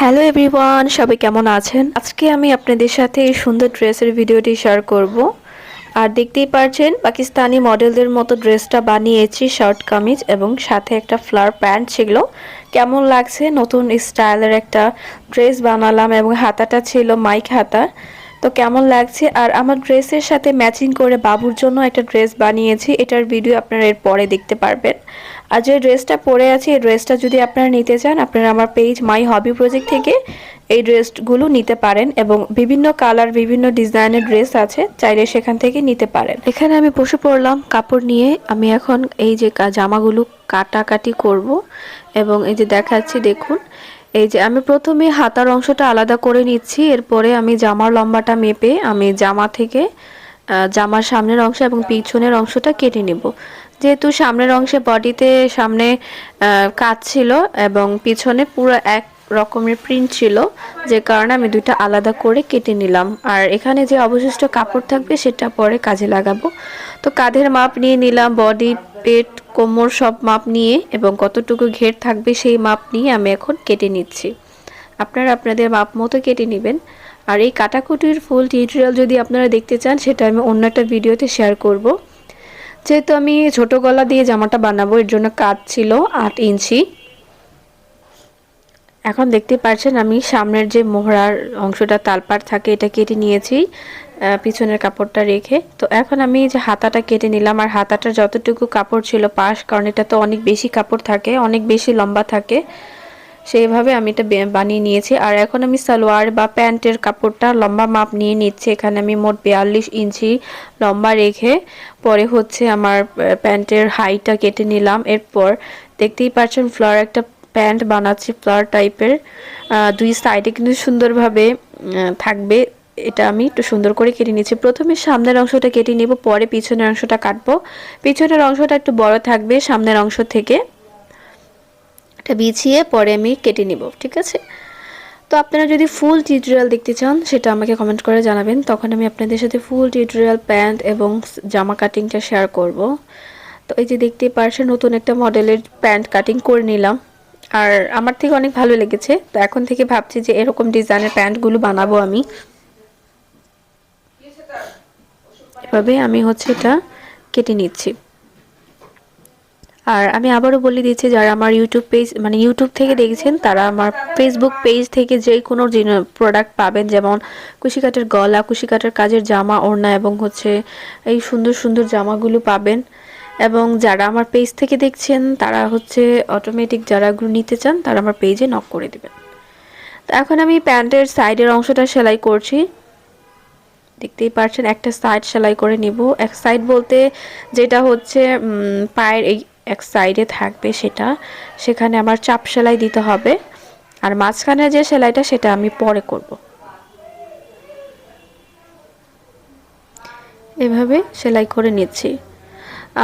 Hello everyone সবাই কেমন আছেন? আজকে আমি আপনাদের সাথে এই সুন্দর ড্রেসের ভিডিওটি শেয়ার করব। আর দেখতেই পারছেন, পাকিস্তানি মডেলদের মতো ড্রেসটা বানিয়েছি শর্ট কামিজ এবং সাথে একটা ফ্লার প্যান্ট ছিল কেমন লাগছে? নতুন স্টাইলের একটা ড্রেস বানালাম এবং হাতাটা ছিল মাইক হাতা তো কেমন লাগছে? আর আমার ড্রেসের সাথে ম্যাচিং করে বাবুর জন্য একটা ড্রেস বানিয়েছি, এটার ভিডিও আপনারা এর পরে দেখতে পারবেন। আর যে ড্রেসটা পরে আছে, এই ড্রেসটা যদি আপনারা নিতে চান, আপনারা আমার পেজ মাই হবি প্রজেক্ট থেকে এই ড্রেসগুলো নিতে পারেন এবং বিভিন্ন কালার, বিভিন্ন ডিজাইনের ড্রেস আছে, চাইলে সেখান থেকে নিতে পারেন। এখানে আমি বসে পড়লাম কাপড় নিয়ে, আমি এখন এই যে জামাগুলো কাটাকাটি করব এবং এই যে দেখাচ্ছি, দেখুন এই যে আমি প্রথমে হাতার অংশটা আলাদা করে নিচ্ছি, এরপরে আমি জামার লম্বাটা মেপে আমি জামা থেকে জামার সামনের অংশ এবং পিছনের অংশটা কেটে নেব। যেহেতু সামনের অংশে বডিতে সামনে কাজ ছিল এবং পিছনে পুরো এক রকমের প্রিন্ট ছিল, যে কারণে আমি দুইটা আলাদা করে কেটে নিলাম। আর এখানে যে অবশিষ্ট কাপড় থাকবে সেটা পরে কাজে লাগাবো। তো কাঁধের মাপ নিয়ে নিলাম, বডি, পেট কোমর সব মাপ নিয়ে এবং কতটুকু ঘের থাকবে সেই মাপ নিয়ে আমি এখন কেটে নিচ্ছি। আপনারা আপনাদের মাপ মতো কেটে নেবেন। আর এই কাটাকুটির ফুল টিউটোরিয়াল যদি আপনারা দেখতে চান, সেটা আমি অন্য একটা ভিডিওতে শেয়ার করব। যেহেতু আমি ছোট গলা দিয়ে জামাটা বানাবো, এর জন্য কাজ ছিল আট ইঞ্চি। এখন দেখতে পাচ্ছেন আমি সামনের যে মোহরার অংশটা তালপাট থাকে, এটা কেটে নিয়েছি। পিছনের কাপড়টা রেখে। তো এখন আমি যে হাতাটা কেটে নিলাম, আর হাতাটা যতটুকু কাপড় ছিল পাশ, কারণ এটা তো অনেক বেশি কাপড় থাকে, অনেক বেশি লম্বা থাকে, সেইভাবে আমি এটা বানিয়ে নিয়েছি। আর এখন আমি সালোয়ার বা প্যান্টের কাপড়টা লম্বা মাপ নিয়ে নিচ্ছি। এখানে আমি মোট বিয়াল্লিশ ইঞ্চি লম্বা রেখে পরে হচ্ছে আমার প্যান্টের হাইটা কেটে নিলাম। এরপর দেখতেই পাচ্ছেন ফ্লার একটা প্যান্ট বানাচ্ছি, ফ্লার টাইপের। দুই সাইডে কিন্তু সুন্দরভাবে থাকবে। এটা আমি একটু সুন্দর করে কেটে নিচ্ছি প্রথমে সামনের অংশটা কেটে নিব, পরে পিছনের অংশটা কাটবো। পিছনের অংশটা একটু বড় থাকবে সামনের অংশ থেকে। এটা বিছিয়ে পরে আমি কেটে নিব, ঠিক আছে? তো আপনারা যদি ফুল টিউটোরিয়াল দেখতে চান, সেটা আমাকে কমেন্ট করে জানাবেন। তখন আমি আপনাদের সাথে ফুল টিউটোরিয়াল প্যান্ট এবং জামা কাটিংটা শেয়ার করব। তো এই যে দেখতেই পারছেন, নতুন একটা মডেলের প্যান্ট কাটিং করে নিলাম। আর আমার থেকে অনেক ভালো লেগেছে। তো এখন থেকে ভাবছি যে এরকম ডিজাইনের প্যান্টগুলো বানাবো আমি। এভাবে আমি হচ্ছে এটা কেটে নিচ্ছি। আর আমি আবারও বলে দিচ্ছি, যারা আমার ইউটিউব পেজ মানে ইউটিউব থেকে দেখছেন, তারা আমার ফেসবুক পেজ থেকে যে কোনো প্রোডাক্ট পাবেন, যেমন কুশিকাটের গলা, কুশিকাটের কাজের জামা, ওড়না এবং হচ্ছে এই সুন্দর সুন্দর জামাগুলো পাবেন। এবং যারা আমার পেজ থেকে দেখছেন, তারা হচ্ছে অটোমেটিক যারা নিতে চান, তারা আমার পেজে নক করে দেবেন। তো এখন আমি প্যান্টের সাইডের অংশটা সেলাই করছি। দেখতেই পারছেন, একটা সাইড সেলাই করে নিব। এক সাইড বলতে যেটা হচ্ছে পায়ের এই এক সাইডে থাকবে সেটা। সেখানে আমার চাপ সেলাই দিতে হবে। আর মাঝখানে যে সেলাইটা, সেটা আমি পরে করব। এভাবে সেলাই করে নিচ্ছি।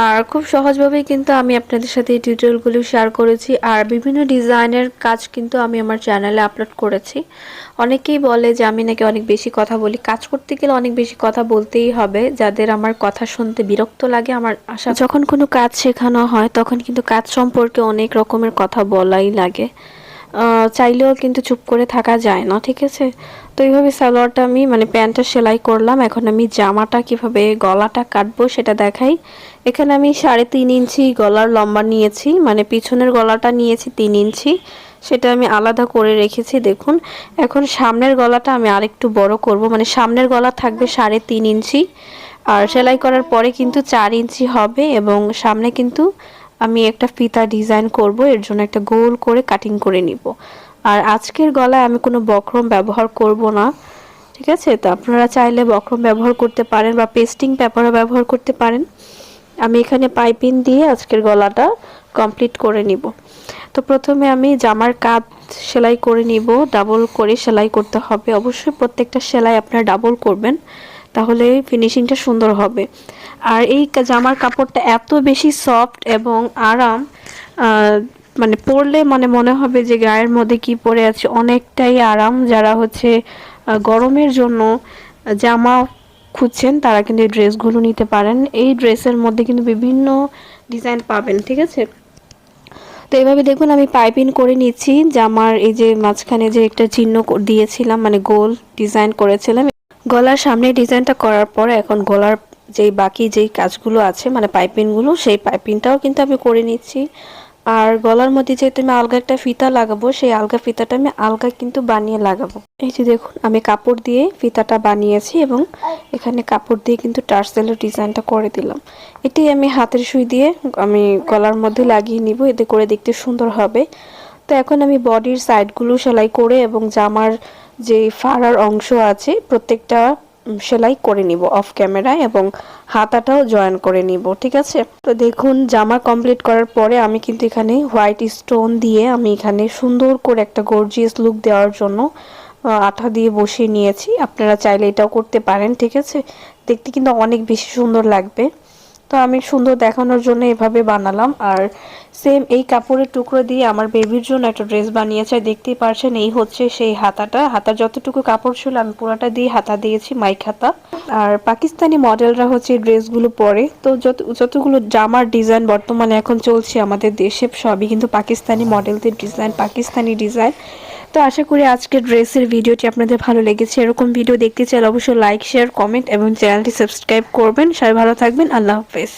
আর খুব সহজভাবেই কিন্তু আমি আপনাদের সাথে এই টিউটোরিয়ালগুলো শেয়ার করেছি আর বিভিন্ন ডিজাইনের কাজ কিন্তু আমি আমার চ্যানেলে আপলোড করেছি। অনেকেই বলে যে আমি নাকি অনেক বেশি কথা বলি। কাজ করতে গেলে অনেক বেশি কথা বলতেই হবে। যাদের আমার কথা শুনতে বিরক্ত লাগে আমার আশা যখন কোনো কাজ শেখানো হয়, তখন কিন্তু কাজ সম্পর্কে অনেক রকমের কথা বলাই লাগে। চাইলেও কিন্তু চুপ করে থাকা যায় না, ঠিক আছে? তো এইভাবে সালোয়ারটা আমি মানে প্যান্টটা সেলাই করলাম, এখন আমি জামাটা কীভাবে, গলাটা কাটবো সেটা দেখাই। এখানে আমি সাড়ে তিন ইঞ্চি গলার লম্বা নিয়েছি মানে পিছনের গলাটা নিয়েছি তিন ইঞ্চি, সেটা আমি আলাদা করে রেখেছি, দেখুন। এখন সামনের গলাটা আমি আরেকটু বড় করব মানে সামনের গলা থাকবে সাড়ে তিন ইঞ্চি, আর সেলাই করার পরে কিন্তু চার ইঞ্চি হবে, এবং সামনে কিন্তু আমি একটা ফিতা ডিজাইন করব, এর জন্য একটা গোল করে কাটিং করে নিব। আর আজকের গলায় আমি কোনো বক্রম ব্যবহার করব না, ঠিক আছে? তো আপনারা চাইলে বক্রম ব্যবহার করতে পারেন বা পেস্টিং পেপারও ব্যবহার করতে পারেন। আমি এখানে পাইপিং দিয়ে আজকের গলাটা কমপ্লিট করে নিব। তো প্রথমে আমি জামার কাজ সেলাই করে নিব ডাবল করে সেলাই করতে হবে। অবশ্যই প্রত্যেকটা সেলাই আপনারা ডাবল করবেন। তাহলে ফিনিশিংটা সুন্দর হবে। আর এই জামার কাপড়টা এত বেশি সফট এবং আরাম মানে পরলে মানে মনে হবে যে গায়ের মধ্যে কি পরে আছে। অনেকটাই আরাম যারা হচ্ছে গরমের জন্য জামা খুঁজছেন, তারা কিন্তু এই ড্রেসগুলো নিতে পারেন। এই ড্রেসের মধ্যে কিন্তু বিভিন্ন ডিজাইন পাবেন, ঠিক আছে? তো এইভাবে দেখুন, আমি পাইপিং করে নিচ্ছি। জামার এই যে মাঝখানে যে একটা চিহ্ন দিয়েছিলাম মানে গোল ডিজাইন করেছিলাম গলার সামনে ডিজাইনটা করার পর এখন গলার যেই বাকি যেই কাজগুলো আছে মানে পাইপিংগুলো, সেই পাইপিংটাও কিন্তু আমি করে নিচ্ছি। আর গলার মধ্যে যেহেতু আমি আলগা একটা ফিতা লাগাবো, সেই আলগা ফিতাটা আমি আলগা কিন্তু বানিয়ে লাগাবো। এই যে দেখুন, আমি কাপড় দিয়ে ফিতাটা বানিয়েছি এবং এখানে কাপড় দিয়ে কিন্তু টার্সেলের ডিজাইনটা করে দিলাম। এটি আমি হাতের সুই দিয়ে আমি গলার মধ্যে লাগিয়ে নিব, এতে করে দেখতে সুন্দর হবে। তো এখন আমি বডির সাইডগুলো সেলাই করে এবং জামার যে ফাড়ার অংশ আছে, প্রত্যেকটা সেলাই করে নিব অফ ক্যামেরায় এবং হাতাটাও জয়েন করে নিব, ঠিক আছে? তো দেখুন, জামা কমপ্লিট করার পরে আমি কিন্তু এখানে হোয়াইট স্টোন দিয়ে আমি এখানে সুন্দর করে একটা গর্জিয়াস লুক দেওয়ার জন্য আঠা দিয়ে বসিয়ে নিয়েছি। আপনারা চাইলে এটাও করতে পারেন, ঠিক আছে? দেখতে কিন্তু অনেক বেশি সুন্দর লাগবে। তো আমি সুন্দর দেখানোর জন্য এভাবে বানালাম। আর সেম এই কাপড়ের টুকরো দিয়ে আমার বেবির জন্য একটা ড্রেস বানিয়েছে। দেখতেই পারছেন, এই হচ্ছে সেই হাতাটা। হাতার যতটুকু কাপড় ছিল, আমি পুরাটা দিয়ে হাতা দিয়েছি, মাইক হাতা। আর পাকিস্তানি মডেলরা হচ্ছে এই ড্রেসগুলো পরে। তো যত, যতগুলো জামার ডিজাইন বর্তমানে এখন চলছে আমাদের দেশে, সবই কিন্তু পাকিস্তানি মডেলদের ডিজাইন পাকিস্তানি ডিজাইন তো আশা করি আজকের ড্রেসের ভিডিওটি আপনাদের ভালো লেগেছে। এরকম ভিডিও দেখতে চাইলে অবশ্যই লাইক শেয়ার কমেন্ট এবং চ্যানেলটি সাবস্ক্রাইব করবেন। সবাই ভালো থাকবেন। আল্লাহ হাফেজ